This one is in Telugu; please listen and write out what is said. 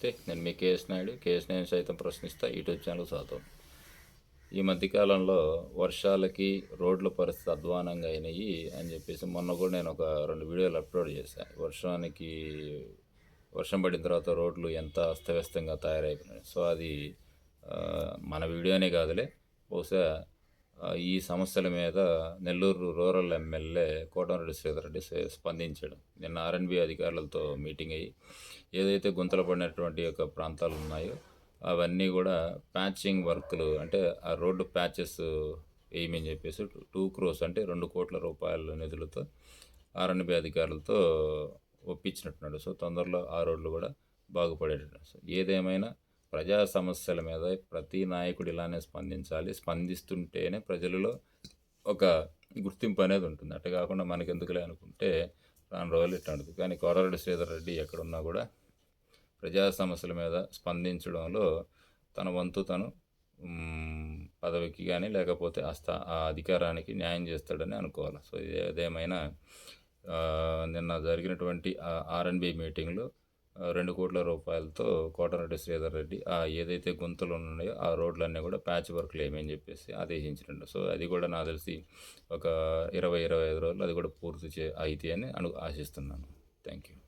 నమస్తే నేను మీ K S Naidu K S Naidu సైతం ప్రశ్నిస్తా యూట్యూబ్ ఛానల్ స్వాగతం ఈ మధ్యకాలంలో వర్షాలకి రోడ్ల పరిస్థితి అధ్వానంగా అయినాయి అని చెప్పేసి మొన్న కూడా నేను ఒక రెండు వీడియోలు అప్లోడ్ చేశాను వర్షానికి వర్షం పడిన తర్వాత రోడ్లు ఎంత అస్తవ్యస్తంగా తయారైపోయినాయి. సో అది మన వీడియోనే కాదులే బహుశా ఈ సమస్యల మీద నెల్లూరు రూరల్ ఎమ్మెల్యే కోటమిరెడ్డి శ్రీధర్రెడ్డి స్పందించాడు. నిన్న ఆర్ఎన్బి అధికారులతో మీటింగ్ అయ్యి ఏదైతే గుంతలు పడినటువంటి యొక్క ప్రాంతాలు ఉన్నాయో అవన్నీ కూడా ప్యాచింగ్ వర్క్లు అంటే ఆ రోడ్డు ప్యాచెస్ వేయమని చెప్పేసి టూ క్రోస్ అంటే రెండు కోట్ల రూపాయల నిధులతో ఆర్ఎన్బి అధికారులతో ఒప్పించినట్టున్నాడు. సో తొందరలో ఆ రోడ్లు కూడా బాగుపడేటట్టు సో ఏదేమైనా ప్రజా సమస్యల మీద ప్రతి నాయకుడు ఇలానే స్పందించాలి. స్పందిస్తుంటేనే ప్రజలలో ఒక గుర్తింపు అనేది ఉంటుంది. అట్ట కాకుండా మనకి ఎందుకులే అనుకుంటే రాను రోజులు ఇట్లాంటిది. కానీ కోరారెడ్డి శ్రీధర్ రెడ్డి ఎక్కడున్నా కూడా ప్రజా సమస్యల మీద స్పందించడంలో తన వంతు తను పదవికి కానీ లేకపోతే ఆ స్థా ఆ అధికారానికి న్యాయం చేస్తాడని అనుకోవాలి. సో ఏదేమైనా నిన్న జరిగినటువంటి ఆర్ఎన్బి మీటింగ్లో రెండు కోట్ల రూపాయలతో కోటరెడ్డి శ్రీధర్ రెడ్డి ఆ ఏదైతే గుంతలు ఉన్నాయో ఆ రోడ్లన్నీ కూడా ప్యాచ్ వర్క్లు ఏమని చెప్పేసి ఆదేశించినట్టు. సో అది కూడా నాకు తెలిసి ఒక ఇరవై ఇరవై ఐదు రోజులు అది కూడా పూర్తి చే అయితే అని అను ఆశిస్తున్నాను. Thank you.